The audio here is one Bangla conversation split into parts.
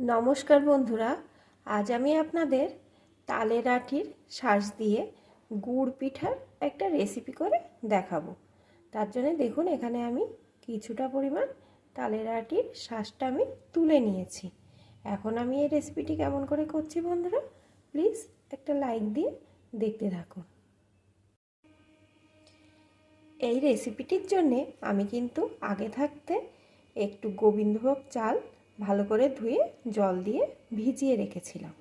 নমস্কার বন্ধুরা, আজ আমি আপনাদের তালের আটির শ্বাস দিয়ে গুড় পিঠার একটা রেসিপি করে দেখাবো। তার জন্য দেখুন, এখানে আমি কিছুটা পরিমাণ তালের আটির শ্বাসটা আমি তুলে নিয়েছি। এখন আমি এই রেসিপিটি কেমন করে করছি বন্ধুরা প্লিজ একটা লাইক দিয়ে দেখতে থাকুন। এই রেসিপিটির জন্যে আমি কিন্তু আগে থাকতে একটু গোবিন্দভোগ চাল ভালো করে ধুয়ে জল দিয়ে ভিজিয়ে রেখেছিলাম।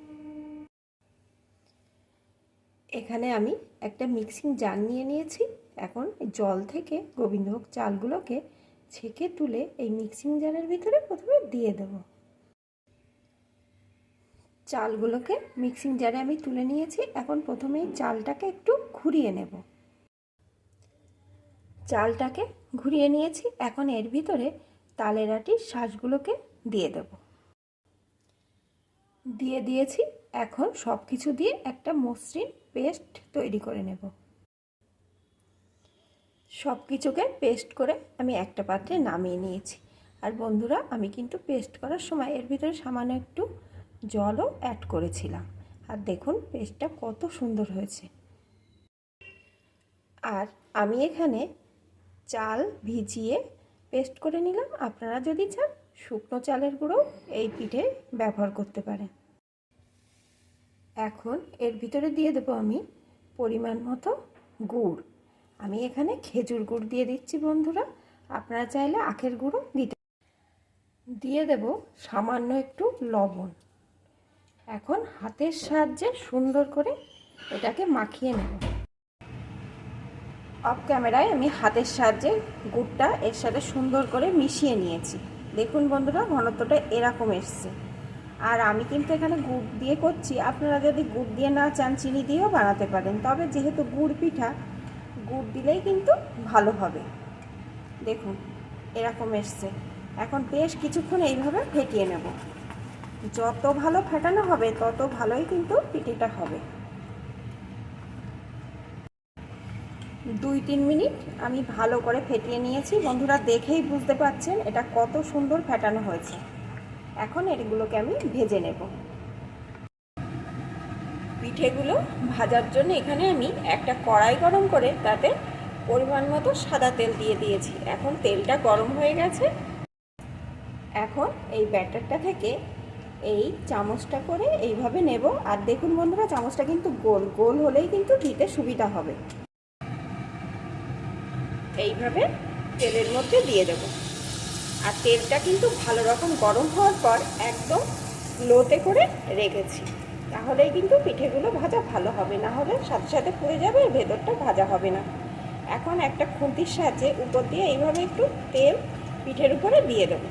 এখানে আমি একটা মিক্সিং জার নিয়ে নিয়েছি। এখন জল থেকে গোবিন্দভোগ চালগুলোকে ছেঁকে তুলে এই মিক্সিং জারের ভিতরে প্রথমে দিয়ে দেব। চালগুলোকে মিক্সিং জারে আমি তুলে নিয়েছি। এখন প্রথমে চালটাকে একটু ঘুরিয়ে নেব। চালটাকে ঘুরিয়ে নিয়েছি। এখন এর ভিতরে তালের আটির শ্বাসগুলোকে দিয়ে দেব। দিয়ে দিয়েছি। এখন সব কিছু দিয়ে একটা মসৃণ পেস্ট তৈরি করে নেব। সব কিছুকে পেস্ট করে আমি একটা পাত্রে নামিয়ে নিয়েছি। আর বন্ধুরা, আমি কিন্তু পেস্ট করার সময় এর ভিতরে সামান্য একটু জলও অ্যাড করেছিলাম। আর দেখুন, পেস্টটা কত সুন্দর হয়েছে। আর আমি এখানে চাল ভিজিয়ে পেস্ট করে নিলাম। আপনারা যদি চান শুকনো চালের গুঁড়ো এই পিঠে ব্যবহার করতে পারেন এখন এর ভিতরে দিয়ে দেবো আমি পরিমাণ মতো গুড়। আমি এখানে খেজুর গুড় দিয়ে দিচ্ছি বন্ধুরা। আপনারা চাইলে আখের গুঁড়ো দিতে দিয়ে দেব সামান্য একটু লবণ। এখন হাতের সাহায্যে সুন্দর করে এটাকে মাখিয়ে নেব। অফ ক্যামেরায় আমি হাতের সাহায্যে গুড়টা এর সাথে সুন্দর করে মিশিয়ে নিয়েছি। দেখুন বন্ধুরা, ঘনত্বটা এরকম এসছে। আর আমি কিন্তু এখানে গুড় দিয়ে করছি। আপনারা যদি গুড় দিয়ে না চান, চিনি দিয়েও বানাতে পারেন। তবে যেহেতু গুড় পিঠা, গুড় দিলেই কিন্তু ভালো হবে। দেখুন, এরকম এসছে। এখন বেশ কিছুক্ষণ এইভাবে ফেটিয়ে নেব। যত ভালো ফেটানো হবে, তত ভালোই কিন্তু পিঠিটা হবে। দুই তিন মিনিট আমি ভালো করে ফেটিয়ে নিয়েছি। বন্ধুরা দেখেই বুঝতে পাচ্ছেন এটা কত সুন্দর ফেটানো হয়েছে। এখন এগুলোকে আমি ভেজে নেব। পিঠেগুলো ভাজার জন্য এখানে আমি একটা কড়াই গরম করে তাতে পরিমাণ মতো সাদা তেল দিয়ে দিয়েছি। এখন তেলটা গরম হয়ে গেছে। এখন এই ব্যাটারটা থেকে এই চামচটা করে এইভাবে নেব। আর দেখুন বন্ধুরা, চামচটা কিন্তু গোল গোল হলেই কিন্তু দিতে সুবিধা হবে। এইভাবে তেলের মধ্যে দিয়ে দেব। আর তেলটা কিন্তু ভালো রকম গরম হওয়ার পর একদম লোতে করে রেখেছি। তাহলেই কিন্তু পিঠেগুলো ভাজা ভালো হবে, না হলে সাথে সাথে পুড়ে যাবে ভেতরটা ভাজা হবে না। এখন একটা খুন্তির সাহায্যে উপর দিয়ে এইভাবে একটু তেল পিঠের উপরে দিয়ে দেব।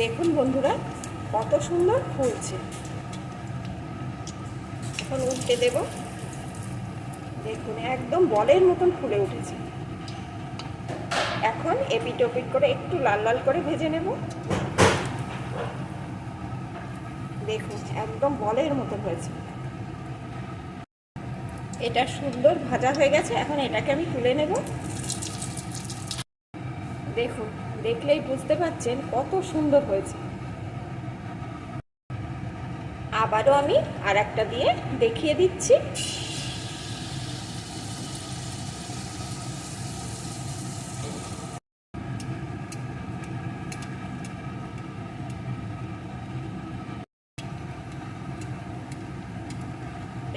দেখুন বন্ধুরা, কত সুন্দর ফুলছে। এখন উল্টে দেবো। দেখুন, একদম বলের মতন ফুলে উঠেছে। এখন এপিট ওপিট করে একটু লাল লাল করে ভেজে নেব। দেখুন, একদম বলের মতন হয়েছে। এটা সুন্দর ভাজা হয়ে গেছে, এখন এটাকে আমি তুলে নেব। দেখুন, দেখলেই বুঝতে পাচ্ছেন কত সুন্দর হয়েছে। আবারও আমি আর দিয়ে দেখিয়ে দিচ্ছি।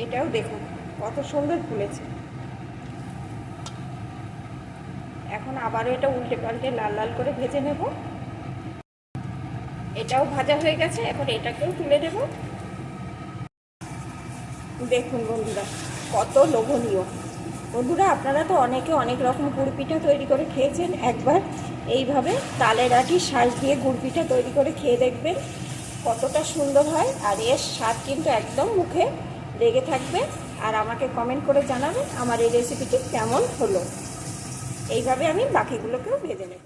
এটাও দেখুন, কত সুন্দর ফুলেছে। এখন আবারও এটা উল্টে পাল্টে লাল লাল করে ভেজে নেব। এটাও ভাজা হয়ে গেছে, এখন এটাকেও তুলে দেব দেখুন বন্ধুরা, কত লোভনীয়। বন্ধুরা, আপনারা তো অনেকে অনেক রকম গুড় পিঠা তৈরি করে খেয়েছেন। একবার এইভাবে তালের আটি শ্বাস দিয়ে গুড় পিঠা তৈরি করে খেয়ে দেখবেন কতটা সুন্দর হয়। আর এর স্বাদ কিন্তু একদম মুখে লেগে থাকবে আর আমাকে কমেন্ট করে জানাবে আমার এই রেসিপিটি কেমন হলো। এইভাবে আমি বাকিগুলোকেও ভেজে নেব।